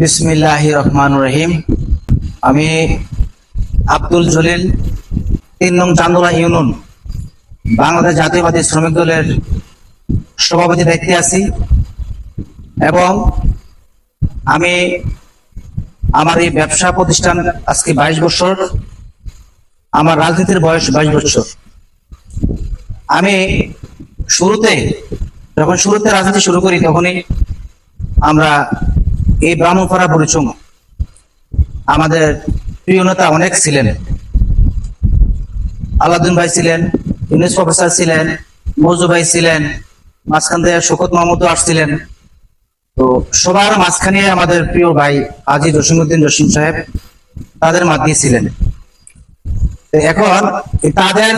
বিসমিল্লাহ রহমান রহিম। আমি আব্দুল জলিল, তিন নং চান্দোলা ইউনিয়ন, বাংলাদেশ জাতীয়বাদী শ্রমিক দলের সভাপতি দায়িত্বে আছি এবং আমি আমার এই ব্যবসা প্রতিষ্ঠান আজকে বাইশ বছর, আমার রাজনীতির বয়স বাইশ বছর। আমি শুরুতে, যখন শুরুতে রাজনীতি শুরু করি, তখনই আমরা এই ব্রাহ্মণপাড়া পরিচম আমাদের প্রিয় নেতা অনেক ছিলেন। আলাউদ্দিন ভাই ছিলেন, ইউনিস প্রফেসর ছিলেন, মজু ভাই ছিলেন, মাঝখান থেকে শোকত মাহমুদও আসছিলেন। তো সবার মাঝখানে আমাদের প্রিয় ভাই আজি জসিমুদ্দিন জসিম সাহেব তাদের মাধ্যমে ছিলেন। এখন তাদের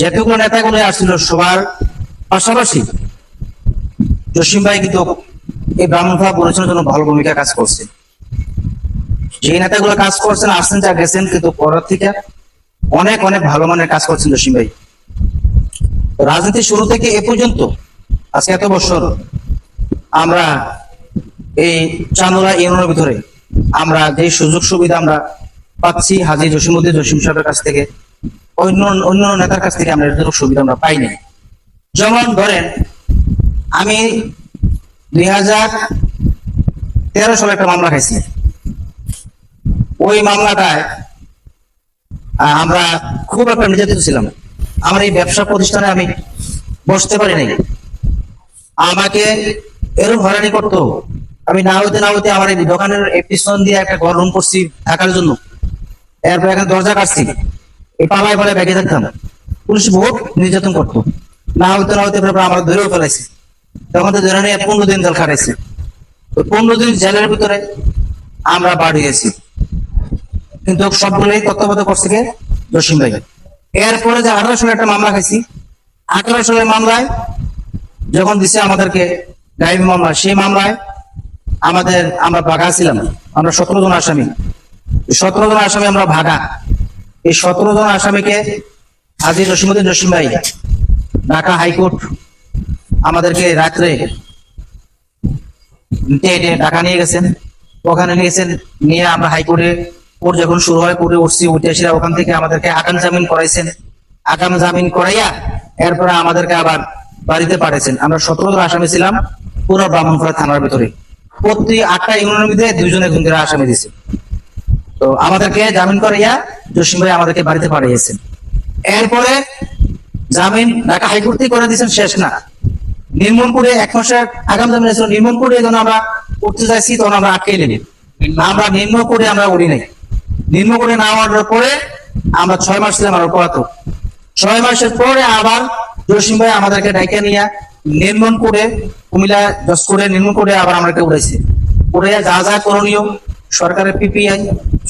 যেটুকু নেতাগুলো আসছিল সবার পাশাপাশি জসিম ভাই কিন্তু এই ব্রাহ্মণভাব পরিচালনার জন্য ভালো ভূমিকা কাজ করছে। যে নেতাগুলো কাজ করছেন, আসছেন যা গেছেন, কিন্তু পরের থেকে অনেক অনেক ভালো মানের কাজ করছেন জসিম ভাই। রাজনীতি শুরু থেকে এ পর্যন্ত, আজকে এত বছর আমরা এই চান্দোলা ইউনিয়নের ভিতরে আমরা যে সুযোগ সুবিধা আমরা পাচ্ছি হাজি জসিমুদ্দিন জসিম সাহেবের কাছ থেকে, অন্য অন্য নেতার কাছ থেকে আমরা এরকম সুবিধা আমরা পাইনি। যেমন ধরেন, আমি দুই হাজার তেরো সালে একটা মামলা খাইছি। ওই মামলাটায় আমরা খুব একটা নির্যাতিত ছিলাম। আমার এই ব্যবসা প্রতিষ্ঠানে আমি বসতে পারি নাই। আমাকে এরকম হয়রানি করতো। আমি না হইতে না হইতে আমার এই দোকানের পিছন দিয়ে একটা ঘর রুম করছি থাকার জন্য। এরপর এখানে দরজা কাটছি। এই পালায় পালায় ব্যাগে থাকতাম। পুলিশ বহুত নির্যাতন করতো। না হইতে না তারপর আমরা ধরেও ফেলাইছি। তখন তো ধরে নিয়ে পনেরো দিন জেল খাটাইছি। পনেরো দিন জেলের ভিতরে আমরা বাড়ি গেছি কিন্তু সবগুলোই তত্ত্বাবধান করছে কে? জসিম ভাই। এরপরে যে আঠারো সালে একটা মামলা খাইছি। আঠারো সালের মামলায় যখন দিছে আমাদেরকে গাইবি মামলা, সেই মামলায় আমাদের আমরা ভাগা ছিলাম। আমরা সতেরো জন আসামি। সতেরো জন আসামি আমরা ভাগা। এই সতেরো জন আসামিকে হাজির রসিমুদ্দিন জসিম ভাই, ঢাকা হাইকোর্ট আমাদেরকে রাত্রে ঢাকা নিয়ে গেছেন। ওখানে নিয়ে গেছেন, নিয়ে আমরা হাইকোর্টে, কোর্ট যখন শুরু হয়, কোর্টে উঠছি উঠে এসে ওখান থেকে আমাদেরকে আগাম জামিন করাইছেন। আগাম জামিন করাইয়া এরপরে আমাদেরকে আবার বাড়িতে পাঠাইছেন। আমরা সতেরো জন আসামি ছিলাম পুরো ব্রাহ্মণপাড়া থানার ভিতরে। প্রতি আটটা ইউনিয়নের মধ্যে দুইজন একজন করে আসামি দিছে। তো আমাদেরকে জামিন করাইয়া জসিম ভাই আমাদেরকে বাড়িতে পাঠিয়েছেন। এরপরে জামিন ঢাকা হাইকোর্ট থেকে করে দিয়েছেন, শেষ না। নির্মলপুরে এক মাসের আগাম জামিন ছিল নির্মলপুরে যখন আমরা উঠতে চাইছি, তখন আমরা আটকে নিলি আমরা নির্মলপুরে আমরা উড়ি নাই। নির্মলপুরে না ওঠার পরে আমরা ছয় মাস ছিলাম আরও পড়াতো ছয় মাসের পরে আবার জসিম ভাই আমাদেরকে ডাইকে নিয়ে নির্মল করে, কুমিল্লা দশ করে নির্মল করে আবার আমাদেরকে উড়াইছে। উড়ে যা যা করণীয়, সরকারের পিপিআই,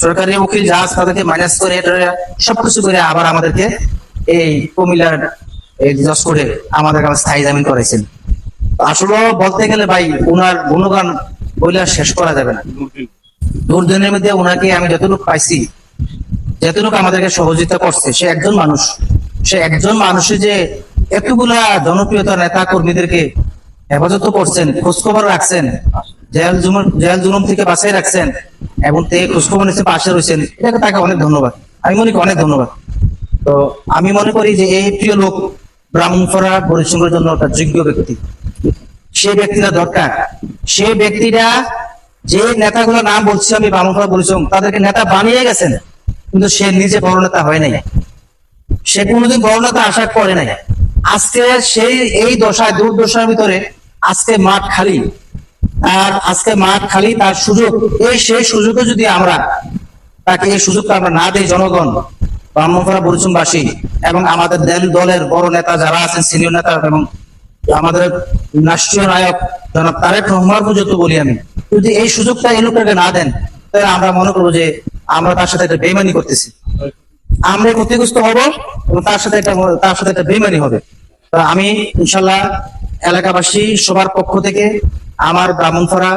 সরকারি উকিল যা তাদেরকে মাইনাস করে সবকিছু করে আবার আমাদেরকে এই কুমিল্লার এই দশ করে আমাদের স্থায়ী জামিন করাইছেন। আসলে বলতে গেলে ভাই ওনার গুণগান বইলে শেষ করা যাবে না। দুর্দিনের মধ্যে ওনাকে আমি যতটুকু পাইছি, যতটুকু আমাদেরকে সহযোগিতা করছে, সে একজন মানুষ। সে একজন মানুষে যে এতগুলা জনপ্রিয়তা নেতা কর্মীদেরকে হেফাজত করছেন, খোঁজখবর রাখছেন জুলুম জেল জুলুম থেকে বাঁচাই রাখছেন, এবং তে খোঁজখবর নিচ্ছে পাশে রয়েছেন, এটাকে তাকে অনেক ধন্যবাদ। আমি মনে করি অনেক ধন্যবাদ। তো আমি মনে করি যে এই প্রিয় লোক ব্রাহ্মণফরা পরিশ্রমের জন্য একটা যোগ্য ব্যক্তি। সেই ব্যক্তিটা দরকার। সেই ব্যক্তিটা যে নেতাগুলো নাম বলছি আমি ব্রাহ্মণফরা পরিশ্রম তাদেরকে নেতা বানিয়ে গেছেন, কিন্তু সে নিজে বড় নেতা হয় নাই। সে কোনোদিন বড় নেতা আশা করে নাই। আজকে সেই, এই দশায়, দুর্দশার ভিতরে আজকে মাঠ খালি। আর আজকে মাঠ খালি তার সুযোগ। এই সেই সুযোগে যদি আমরা, তাকে এই সুযোগটা আমরা না দেই জনগণ ব্রাহ্মণপাড়া পরিচমবাসী এবং আমাদের দেল দলের বড় নেতা যারা আছেন, সিনিয়র নেতা এবং আমাদের রাষ্ট্রীয় নায়ক জনাব তারেক রহমান পর্যন্ত বলি আমি। যদি এই সুযোগটা এই লোকটাকে না দেন, তাহলে আমরা মনে করব যে আমরা তার সাথে একটা বেমানি করতেছি। আমরা ক্ষতিগ্রস্ত হব এবং তার সাথে একটা তার সাথে একটা বেমানি হবে। আমি ইনশাল্লাহ এলাকাবাসী সবার পক্ষ থেকে, আমার ব্রাহ্মণপাড়া,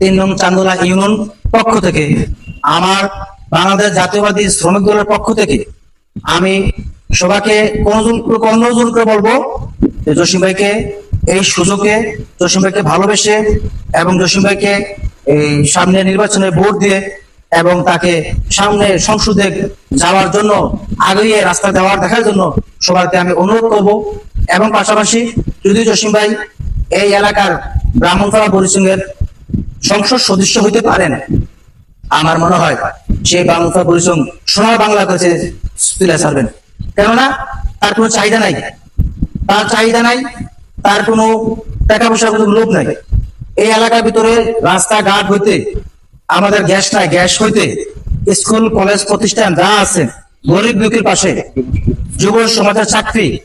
তিন নং চান্দোলা ইউনিয়ন পক্ষ থেকে, আমার বাংলাদেশ জাতীয়বাদী শ্রমিক দলের পক্ষ থেকে, আমি কোনজন কোনজন করে বলব জসিম ভাইকে এই সুযোগে জসিম ভাইকে ভালোবেসে এবং জসিম ভাইকে এই সামনে নির্বাচনে ভোট দিয়ে এবং তাকে সামনে সংসদে যাওয়ার জন্য আগিয়ে রাস্তা দেওয়ার দেখার জন্য সবাইকে আমি অনুরোধ করব। এবং পাশাপাশি যদি জসিম ভাই এই এলাকার ব্রাহ্মণপাড়া পরিসংঘের সংসদ সদস্য হইতে পারেন, আমার মনে হয় সেই বাংলা পরিশ্রম সোনার বাংলা কাছে তুলে ছাড়বেন কেননা তার কোনো চাহিদা নাই। তার চাহিদা নাই, তার কোনো টাকা পয়সার কোনো লোভ নাই। এই এলাকার ভিতরে রাস্তাঘাট হইতে, আমাদের গ্যাস নাই, গ্যাস হইতে স্কুল, কলেজ, প্রতিষ্ঠান যা আছে, গরিব দুঃখীর পাশে যুব সমাজের চাকরি,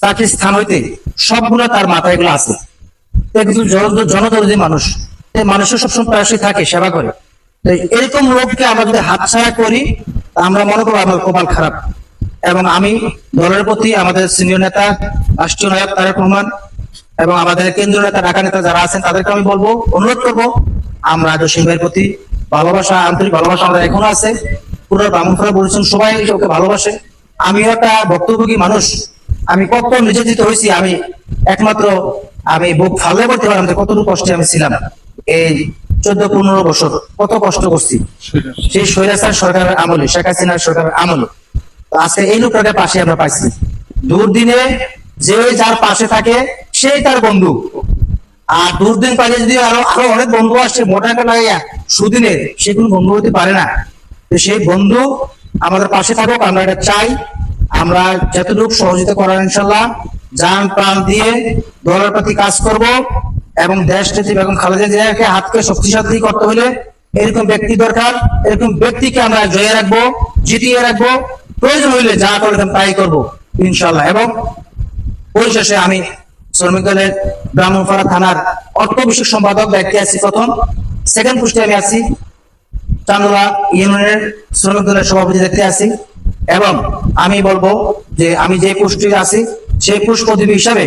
চাকরির স্থান হইতে সবগুলো তার মাথায় এগুলো আছে। জন- জনদরদি মানুষ মানুষের সবসময় পাশে থাকে, সেবা করে। এরকম লোককে আমরা যদি হাতছাড়া করি আমরা মনে করব আমার কপাল খারাপ। এবং আমি দলের প্রতি আমাদের সিনিয়র নেতা রাষ্ট্রীয় নায়ক তারেক রহমান এবং আমাদের কেন্দ্রীয় নেতা ঢাকা নেতা যারা আছেন তাদেরকে আমি বলব অনুরোধ করব আমরা জসিম ভাইয়ের প্রতি ভালোবাসা আন্তরিক ভালোবাসা আমাদের এখনও আছে। পুরো ব্রাহ্মণপাড়া বলেছেন সবাই ওকে ভালোবাসে। আমিও একটা ভক্তভোগী মানুষ। আমি কত নির্যাতিত হয়েছি আমি একমাত্র আমি বুক ফালে বলতে পারলাম যে কতটুকু কষ্টে আমি ছিলাম। এই চোদ্দ পনেরো বছর কত কষ্ট করছি। সেই স্বৈরাচার সরকারের আমলে শেখ হাসিনার সরকারের আমলে। আজকে এই লোকটাকে পাশে আমরা পাইছি। দুর্দিনে যে যার পাশে থাকে, সেই তার বন্ধু। আর দুর্দিন পাইলে যদি আরও আরও অনেক বন্ধু আসছে মোটাকে লাগাইয়া সুদিনে, সে কোনো বন্ধু হতে পারে না। তো সেই বন্ধু আমাদের পাশে থাকুক, আমরা এটা চাই। আমরা যতটুকু সহযোগিতা করার ইনশাল্লাহ যান প্রাণ দিয়ে দলের প্রতি কাজ করব এবং দেশ নেত্রী বেগম খালেদা জিয়াকে হাতকে শক্তিশালী করতে হলে এরকম ব্যক্তি দরকার, এরকম ব্যক্তিকে আমরা জয়ে রাখব, জিতিয়ে রাখব। প্রয়োজন হইলে যা করতাম তাই করব ইনশাল্লাহ এবং পরিশেষে আমি শ্রমিক দলের ব্রাহ্মণপাড়া থানার অর্থ বিষয়ক সম্পাদক দায়িত্বে আছি প্রথম। সেকেন্ড পোস্টে আমি আছি চান্দুরা ইউনিয়নের শ্রমিক দলের সভাপতি দেখতে আছি। এবং আমি বলব যে আমি যে পোস্টে আছি, সেই প্রদীপী হিসাবে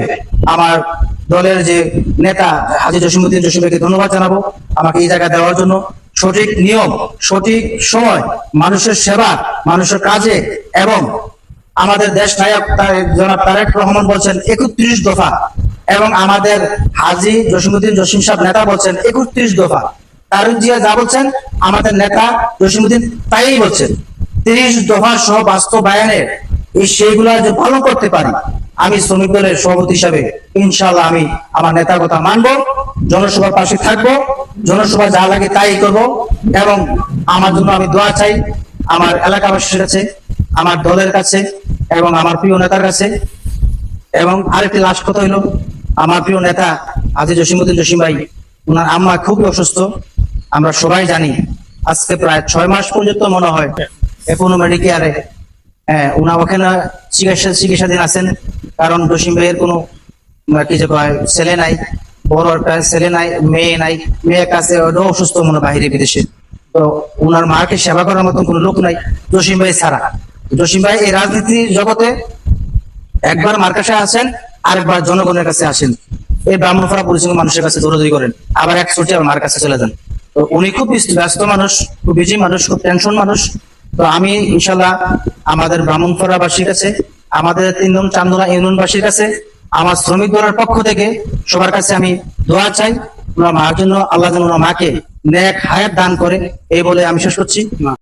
আমার দলের যে নেতা হাজি জসিমুদ্দিন জসিমকে ধন্যবাদ জানাব। আমাকে এই জায়গা দেওয়ার জন্য সঠিক নিয়ম, সঠিক সময়, মানুষের সেবা, মানুষের কাজে এবং আমাদের দেশ নায়ক জনাব তারেক রহমান বলছেন একত্রিশ দফা এবং আমাদের হাজি জসিমুদ্দিন জসিম সাহেব নেতা বলছেন একত্রিশ দফা। তারেক জিয়া যা বলছেন, আমাদের নেতা জসিমুদ্দিন তাই বলছেন। তিরিশ দফা সহ বাস্তবায়নের এই সেইগুলা যে পালন করতে পারি, আমি শ্রমিক দলের সভাপতি হিসাবে ইনশাল্লাহ আমি আমার নেতার কথা মানবো, জনসভার পাশে থাকব। জনসভা যা লাগে তাই করব এবং আমার জন্য আমি দোয়া চাই আমার এলাকাবাসীর কাছে, আমার দলের কাছে এবং আমার প্রিয় নেতার কাছে। এবং আরেকটি লাস্ট কথা হইল, আমার প্রিয় নেতা আজি জসিমুদ্দিন জসিম ভাই ওনার আম্মা খুবই অসুস্থ। আমরা সবাই জানি আজকে প্রায় ছয় মাস পর্যন্ত মনে হয় এখনও মেডিকেয়ারে হ্যাঁ উনা ওখানে চিকিৎসা চিকিৎসাধীন আছেন। কারণ জসিম ভাইয়ের কোনো, কি যে কয়, ছেলে নাই। বড় একটা ছেলে নাই, মেয়ে নাই মেয়ের কাছে অসুস্থ মনে বাইরে বিদেশে। তো উনার মাকে সেবা করার মতন কোনো লোক নাই, জসিম ভাই ছাড়া। জসিম ভাই এই রাজনীতি জগতে একবার মার কাছে আসেন, আরেকবার জনগণের কাছে আসেন। এই ব্রাহ্মণপাড়া পরিচয় মানুষের কাছে দৌড়াদৌড়ি করেন, আবার এক ছুটি আবার মার কাছে চলে যান। তো উনি খুব ব্যস্ত- মানুষ, খুব বিজি মানুষ, খুব টেনশন মানুষ। তো আমি ইনশাল্লাহ আমাদের ব্রাহ্মণপাড়াবাসীর কাছে, আমাদের তিনজন চান্দনা ইউনিয়নবাসীর কাছে আমার শ্রমিক দলের পক্ষ থেকে সবার কাছে আমি দোয়া চাই। ওনার মার জন্য আল্লাহ যেন ওনার মাকে ন্যাক হায়াত দান করে এই বলে আমি শেষ করছি।